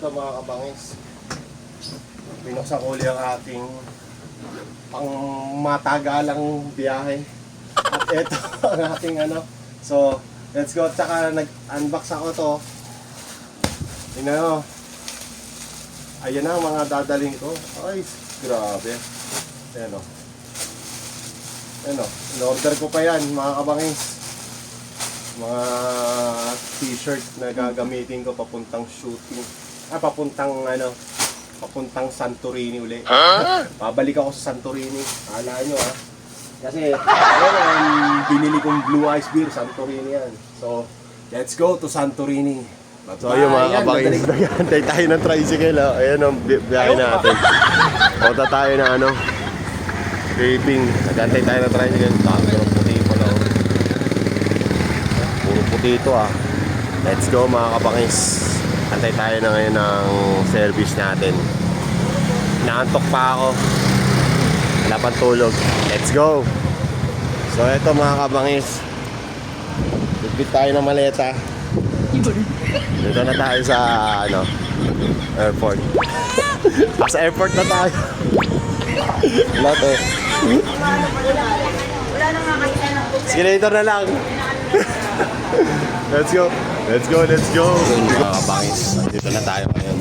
ito mga kabangis. Binuksan ko uli ang ating pang matagalang biyahe. At ito ang ating ano. So, let's go. Tsaka nag-unbox ako to. Tingnan nyo. Ayan na mga dadaling ko. Ay, grabe. Ayan o. Ayan o. In-order ko pa yan mga kabangis. Mga t-shirt na gagamitin ko papuntang shooting. Ah, papuntang ano, papuntang Santorini uli. Babalik ako sa Santorini. Akala nyo ah. Kasi, ayun ang binili kong Blue Ice Beer, Santorini yan. So, let's go to Santorini. So, ayun mga kabangis, nagantay tayo ng tricycle. Oh. Ayan ang bi- biyahe natin. Punta tayo na ano, vaping. Nagantay tayo ng tricycle. Tango ng puti pala. oh. Puro puti ito ah. Let's go mga kabangis. Antay tayo na ngayon ng service natin. Naantok pa ako. Wala tulog. Let's go! So eto mga kabangis. Bigbit tayo ng maleta. Dito na tayo sa ano, airport. Sa airport na tayo. Wala to. Escalator na lang. let's go. Let's go, let's go. Mga kabangis, dito na tayo ngayon.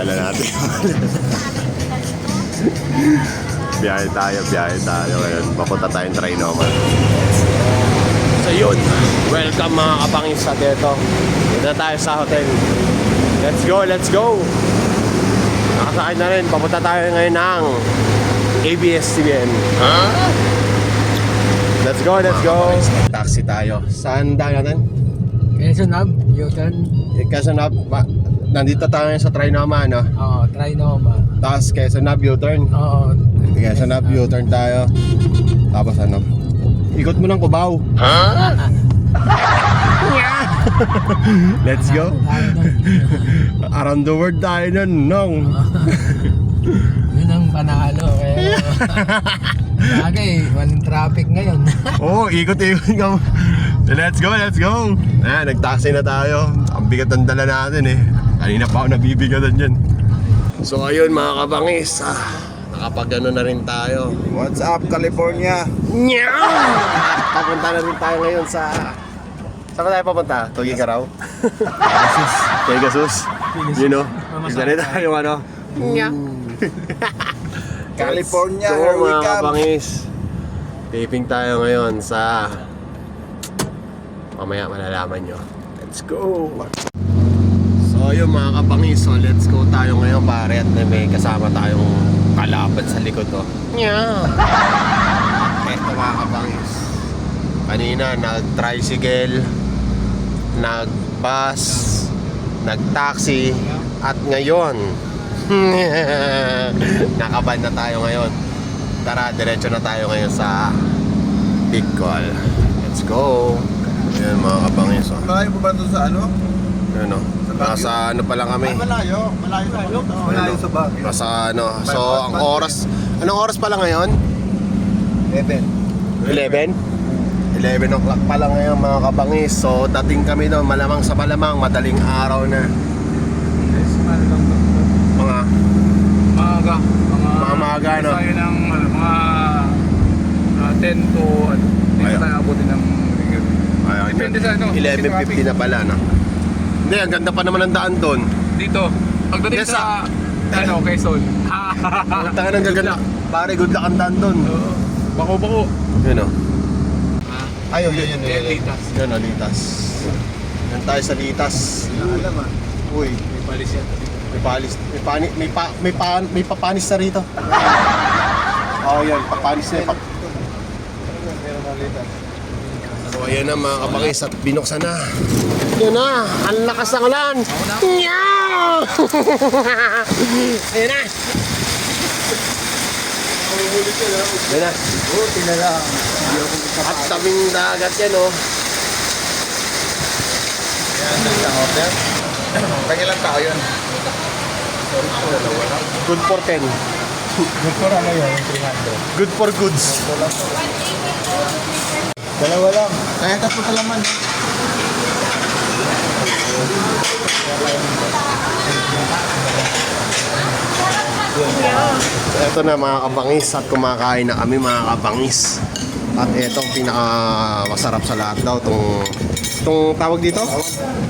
Dala natin. biyahe tayo, biyahe tayo ngayon. Papunta tayong Trinoma. So yun, welcome mga kabangis sa dito. Dito na tayo sa hotel. Let's go, let's go! Nakasakay na rin, papunta tayo ngayon ng ABS-CBN. Let's go, let's go! Taxi tayo. Saan tayo natin? Quezon Hub, U-turn. Eh, Quezon Hub, ma- nandito tayo ngayon sa Trinoma, no? Oo, Trinoma. Tapos Quezon Hub, U-turn. Oo. Quezon Hub, U-turn tayo. Tapos ano? Ikot mo ng Cubao. Let's go. Around the world tayo nun, nong. Yun ang panalo. Kaya, bagay, walang traffic ngayon. Oo, oh, ikot-ikot ka. Let's go, let's go. Ah, nag-taxi na tayo. Ang bigat ng dala natin eh. Kanina pa ako nabibigatan dyan. So ayun mga kabangis, ah, nakapag-ano na rin tayo. What's up, California? Nyaw! Papunta na rin tayo ngayon sa... Saan tayo papunta? Tugi ka raw? Pegasus. Pegasus. You know? Isa tayo ano? Nyaw! California, so, here we mga come. kapangis. Taping tayo ngayon sa... Mamaya malalaman nyo. Let's go! So yun mga kapangis, so let's go tayo ngayon pare at may kasama tayong kalaban sa likod oh. Yeah. Eto mga kapangis. Kanina nag-tricycle, nag-bus, nag-taxi, at ngayon nakaban na tayo ngayon. Tara, diretso na tayo ngayon sa Big Call. Let's go! Ayan mga kapangis oh. Malayo po ba ito sa ano? Ano? Nasa ano pa lang kami. malayo. Malayo sa Baguio. Malayo sa Baguio. Nasa ano. So, ang oras, anong oras pa lang ngayon? Eben. 11? 11 o'clock pa lang ngayon mga kabangis. So, dating kami doon, malamang sa malamang, madaling araw na. Mga, Maaga. Mga, Mga maaga, no? Tayo ng ano, mga ah, 10 to ano. Hindi Ayun. na tayo abutin ng ay, ay, Depende sa ano, 11.50 na pala, no? Hindi, ang ganda pa naman ng daan doon. dito. Pagdating Yes, sa ano, Quezon. Ang tanga ng gaganda. Pare, good luck ang daan doon. Bako-bako. Yun o. Ayun, yun, yun, yun. litas. Yun o, Litas. Yan tayo sa Litas. Alam ah. Uy, May palis yan. May palis, may pani, may pa, may pa, may papanis na rito. Oh, yan, papanis na. Pa, Meron na litas. so, ayan na mga kabangis at binuksan na. Yan na, ang lakas ng ulan. Nyaw! ayan na. Ayan na. Buti na lang. At tabing dagat yan, oh. Yan, sa hotel. Pag ilang tao yun? Good for 10. Good for ano yun, 300. Good for goods. Dalawa lang. Kaya tatlo ka laman. Eh. Ito na mga kabangis at kumakain na kami mga kabangis. At ito ang pinaka masarap sa lahat daw tong tong tawag dito?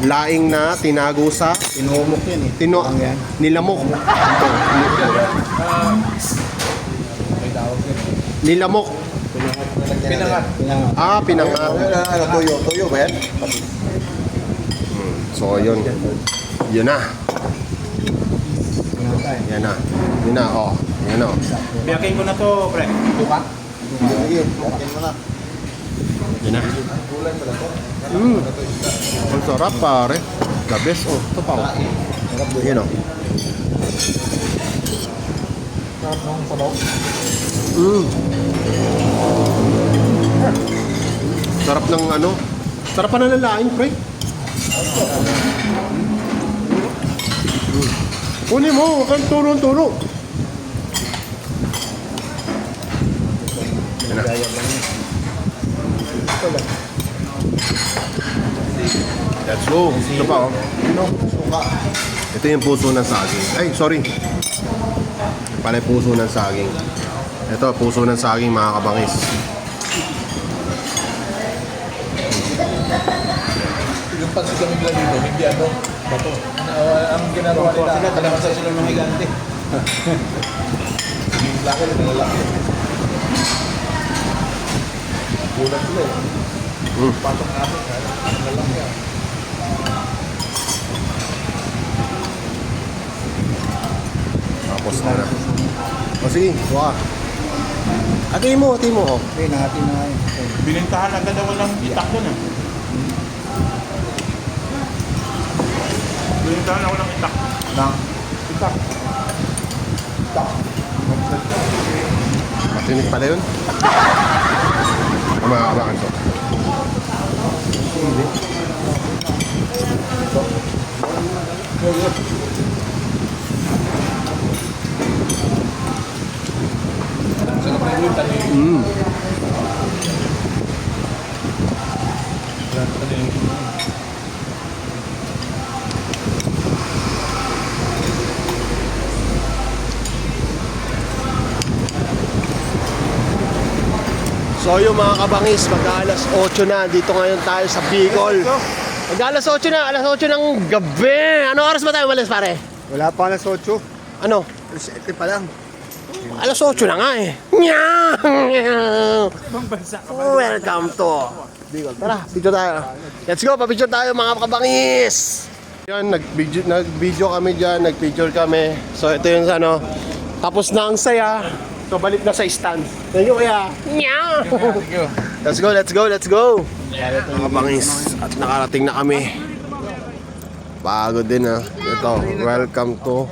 Laing na tinago sa Inumok yan eh. tino nilamok. Ito, nilamok. Pinangat. Ah, pinangat. Ano, tuyo. Tuyo ba yan? So, yun. Yun na. Yan na. Yun na, oh. Yan na. oh. Biyakin ko na to, pre. Tuka? Sige, biyakin mo na. Yun na. Mm. Ang sarap, pare. The best, oh. Ito pa, oh. Yan, oh. Mm. Sarap ng ano. Sarap pa na lalaing, pre. Kunin mo, huwag kang turo-turo. Yan na. Let's go. Ito pa, oh. Ito yung puso ng saging. Ay, sorry. Pala yung puso ng saging. Ito, puso ng saging, mga kabangis. Yung pansigang nila dito, hindi ano, bato. ang ginagawa nila, kalamasan sila ng higante. Yung laki na lalaki. Gulat sila eh. Mm. Patok natin, ang lalaki ah. Tapos na na. O sige, buka. Atiin mo, atiin mo, oh. Okay, na nga yun. Binintahan agad ako ng itak doon eh. Binintahan ako ng itak. Na, Matinig pala yun. Ang mga kabakan to. Mm. So yung mga kabangis, mag alas 8 na. Dito ngayon tayo sa Bicol. Mag alas 8 na, alas 8 ng gabi. Ano oras ba tayo malas pare? Wala pa na 8. Ano? 7 pa lang. Alas 8 na nga eh. Welcome to Bicol. Tara, dito tayo. Let's go, papicture tayo mga kabangis. Yan, nag-video, nag-video kami dyan, nag-picture kami. So ito yung ano, tapos na ang saya. So balik na sa stand. Thank you kaya. Nyang! Let's go, let's go, let's go. Mga kabangis, at nakarating na kami. Bago din ah. Ito, welcome to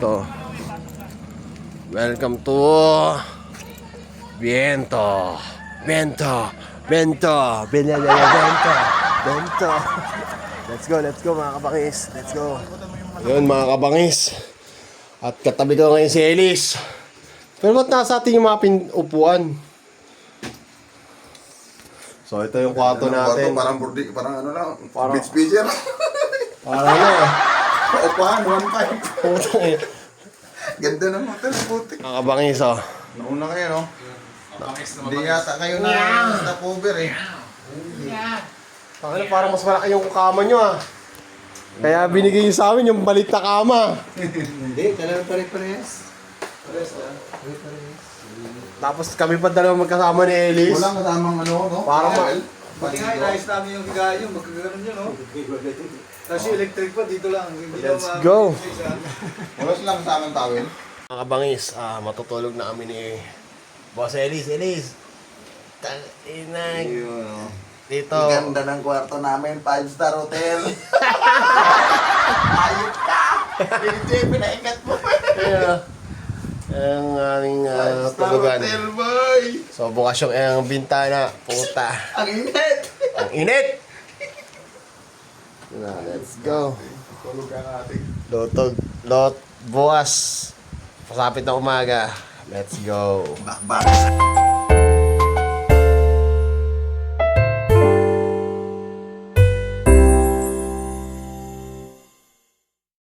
to. Welcome to Viento. Viento. Viento. Viento. Viento. Viento. Let's go, let's go mga kabangis. Let's go. Yun mga kabangis. At katabi ko ngayon si Elise. Pero ba't nasa atin yung mga pin- upuan? So ito yung kwarto natin. Parang burdi, parang ano lang, Parang- beach pitcher. Parang ano eh. Upahan, one. Putang eh. Ganda ng hotel, putik. Mga kabangis oh. Nauna kayo, no? Hindi yata kayo na stopover eh. Ano, parang mas malaki yung kama nyo ah. Kaya binigay nyo sa amin yung balit na kama. Hindi, talagang pare-parehas. Tapos kami pa dalawa magkasama ni Elise. Walang kasamang ano, no? Parang ma-. Pati nga, inayos namin yung higaan yun, magkaganon yun, no? Tapos yung electric pa, dito lang. Hindi Let's go. Wala silang kasamang tawin. Mga kabangis, ah, matutulog na kami ni Boss Elise. Elise! Ina, Yun, no? Dito. Ang ganda ng kwarto namin, 5-star hotel. Ayot ka! Hindi, pinaikat mo. Ayan. Ang aming uh, Five-star tulugan. hotel, boy! So bukas yung ang bintana. Puta. Ang init! Ang init! Na, let's go. Tulog ka natin. Lotog. Lot. Bukas. Pasapit na umaga. Let's go. Bakbak.